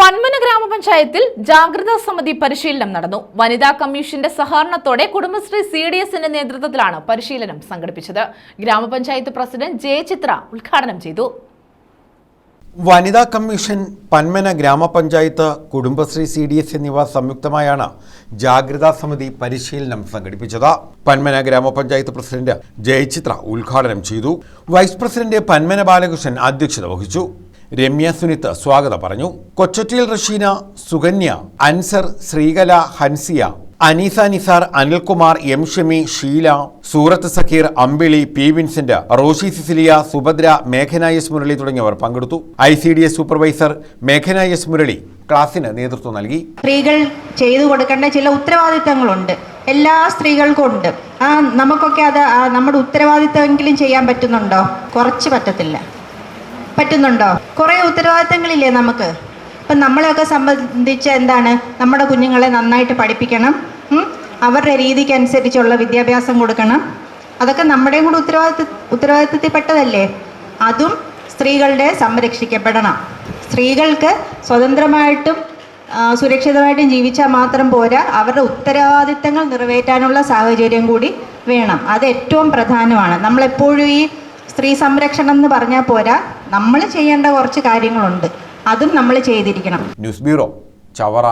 പന്മന ഗ്രാമപഞ്ചായത്തിൽ ജാഗ്രതാ സമിതി പരിശീലനം നടന്നു. വനിതാ കമ്മീഷന്റെ സഹകരണത്തോടെ കുടുംബശ്രീ സി ഡി എസിന്റെ നേതൃത്വത്തിലാണ് പരിശീലനം സംഘടിപ്പിച്ചത്. ഗ്രാമപഞ്ചായത്ത് പ്രസിഡന്റ് ജയചിത്ര ഉദ്ഘാടനം ചെയ്തു. വനിതാ കമ്മീഷൻ പന്മന ഗ്രാമപഞ്ചായത്ത് കുടുംബശ്രീ സി ഡി എസ് എന്നിവ സംയുക്തമായാണ് ജാഗ്രതാ സമിതി പരിശീലനം സംഘടിപ്പിച്ചത്. പന്മന ഗ്രാമപഞ്ചായത്ത് പ്രസിഡന്റ് ജയചിത്ര ഉദ്ഘാടനം ചെയ്തു. വൈസ് പ്രസിഡന്റ് പന്മന ബാലകൃഷ്ണൻ അധ്യക്ഷത വഹിച്ചു. രമ്യ സുനിത്ത് സ്വാഗതം പറഞ്ഞു. കൊച്ചറ്റിൽ Rasheena Sukanya Ansar Sreekala Hansiya Anees Nisar Anilkumar M Shami Sheela Surath Zakir Ambili P Vincent Roshi Cecilia Subhadra മേഘന S Murali തുടങ്ങിയവർ പങ്കെടുത്തു. I C D S supervisor മേഘന S Murali ക്ലാസിന് നേതൃത്വം നൽകി. സ്ത്രീകൾ ചെയ്തു കൊടുക്കേണ്ട ചില ഉത്തരവാദിത്തങ്ങളുണ്ട്. എല്ലാ സ്ത്രീകൾക്കും ഉണ്ട്. ആ നമുക്കൊക്കെ അത് നമ്മുടെ ഉത്തരവാദിത്തമെങ്കിലും ചെയ്യാൻ പറ്റുന്നുണ്ടോ? കുറച്ച് പറ്റത്തില്ല. പറ്റുന്നുണ്ടോ? കുറേ ഉത്തരവാദിത്തങ്ങളില്ലേ നമുക്ക്? ഇപ്പം നമ്മളെയൊക്കെ സംബന്ധിച്ച് എന്താണ്? നമ്മുടെ കുഞ്ഞുങ്ങളെ നന്നായിട്ട് പഠിപ്പിക്കണം അവരുടെ രീതിക്ക് അനുസരിച്ചുള്ള വിദ്യാഭ്യാസം കൊടുക്കണം. അതൊക്കെ നമ്മുടെയും കൂടെ ഉത്തരവാദിത്ത ഉത്തരവാദിത്തത്തിൽപ്പെട്ടതല്ലേ? അതും സ്ത്രീകളുടെ സംരക്ഷിക്കപ്പെടണം. സ്ത്രീകൾക്ക് സ്വതന്ത്രമായിട്ടും സുരക്ഷിതമായിട്ടും ജീവിച്ചാൽ മാത്രം പോരാ. അവരുടെ ഉത്തരവാദിത്തങ്ങൾ നിറവേറ്റാനുള്ള സാഹചര്യം കൂടി വേണം. അത് ഏറ്റവും പ്രധാനമാണ്. നമ്മളെപ്പോഴും ഈ സ്ത്രീ സംരക്ഷണം എന്ന് പറഞ്ഞാൽ പോരാ. നമ്മൾ ചെയ്യേണ്ട കുറച്ച് കാര്യങ്ങളുണ്ട്. അതും നമ്മൾ ചെയ്തിരിക്കണം. News bureau Chavara.